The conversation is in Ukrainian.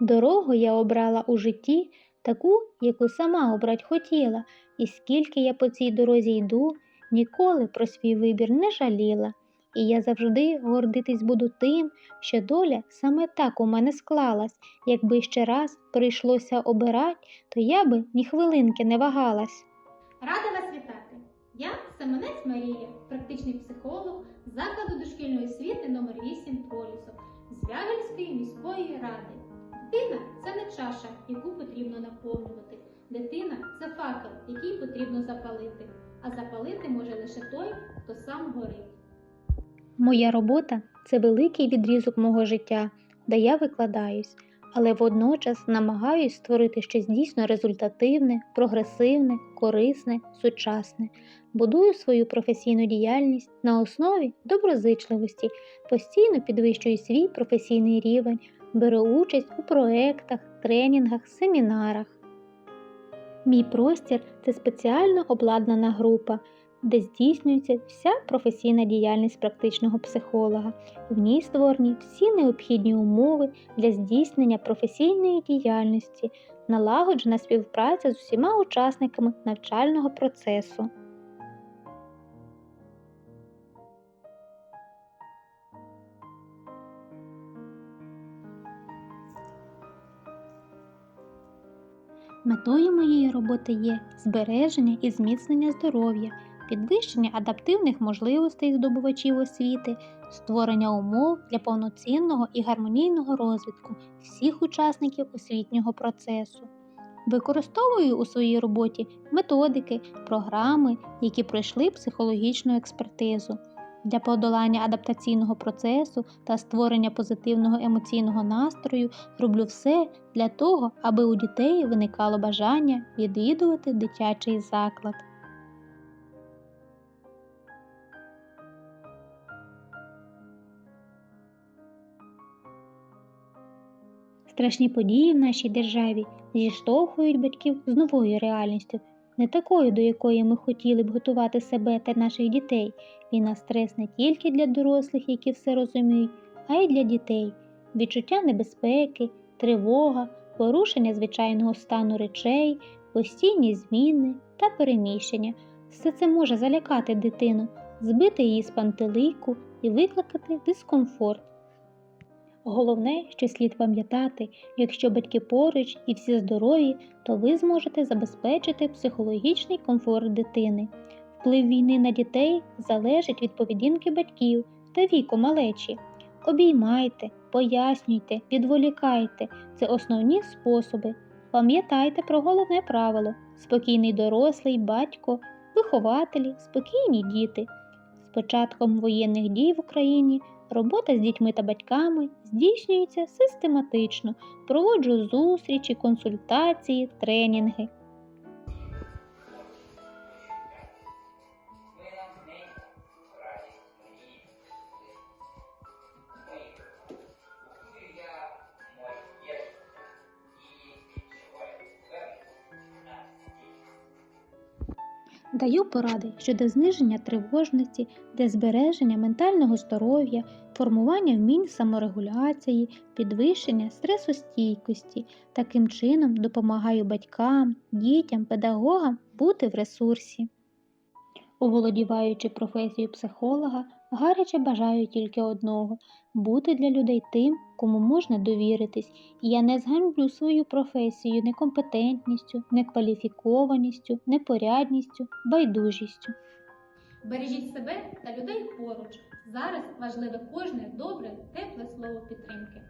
Дорогу я обрала у житті таку, яку сама обрать хотіла, і скільки я по цій дорозі йду, ніколи про свій вибір не жаліла. І я завжди гордитись буду тим, що доля саме так у мене склалась. Якби ще раз прийшлося обирать, то я би ні хвилинки не вагалась. Рада вас вітати! Я Семенець Марія, практичний психолог закладу дошкільної освіти номер 8 Полісок з Вягельської міської ради. Дитина це не чаша, яку потрібно наповнювати. Дитина це факел, який потрібно запалити. А запалити може лише той, хто сам горить. Моя робота це великий відрізок мого життя, де я викладаюсь, але водночас намагаюсь створити щось дійсно результативне, прогресивне, корисне, сучасне. Будую свою професійну діяльність на основі доброзичливості, постійно підвищую свій професійний рівень, беру участь у проектах, тренінгах, семінарах. Мій простір це спеціально обладнана група, де здійснюється вся професійна діяльність практичного психолога. В ній створені всі необхідні умови для здійснення професійної діяльності, налагоджена співпраця з усіма учасниками навчального процесу. Метою моєї роботи є збереження і зміцнення здоров'я, підвищення адаптивних можливостей здобувачів освіти, створення умов для повноцінного і гармонійного розвитку всіх учасників освітнього процесу. Використовую у своїй роботі методики, програми, які пройшли психологічну експертизу. Для подолання адаптаційного процесу та створення позитивного емоційного настрою роблю все для того, аби у дітей виникало бажання відвідувати дитячий заклад. Страшні події в нашій державі зіштовхують батьків з новою реальністю, не такою, до якої ми хотіли б готувати себе та наших дітей. Війна стрес не тільки для дорослих, які все розуміють, а й для дітей. Відчуття небезпеки, тривога, порушення звичайного стану речей, постійні зміни та переміщення. Все це може залякати дитину, збити її з пантелику і викликати дискомфорт. Головне, що слід пам'ятати, якщо батьки поруч і всі здорові, то ви зможете забезпечити психологічний комфорт дитини. Вплив війни на дітей залежить від поведінки батьків та віку малечі. Обіймайте, пояснюйте, відволікайте це основні способи. Пам'ятайте про головне правило: спокійний дорослий, батько, вихователі, спокійні діти. З початком воєнних дій в Україні робота з дітьми та батьками здійснюється систематично. Проводжу зустрічі, консультації, тренінги. Даю поради щодо зниження тривожності, для збереження ментального здоров'я, формування вмінь саморегуляції, підвищення стресостійкості. Таким чином допомагаю батькам, дітям, педагогам бути в ресурсі. Оволодіваючи професію психолога, гаряче бажаю тільки одного бути для людей тим, кому можна довіритись, і я не зганьблю свою професію некомпетентністю, некваліфікованістю, непорядністю, байдужістю. Бережіть себе та людей поруч. Зараз важливе кожне добре, тепле слово підтримки.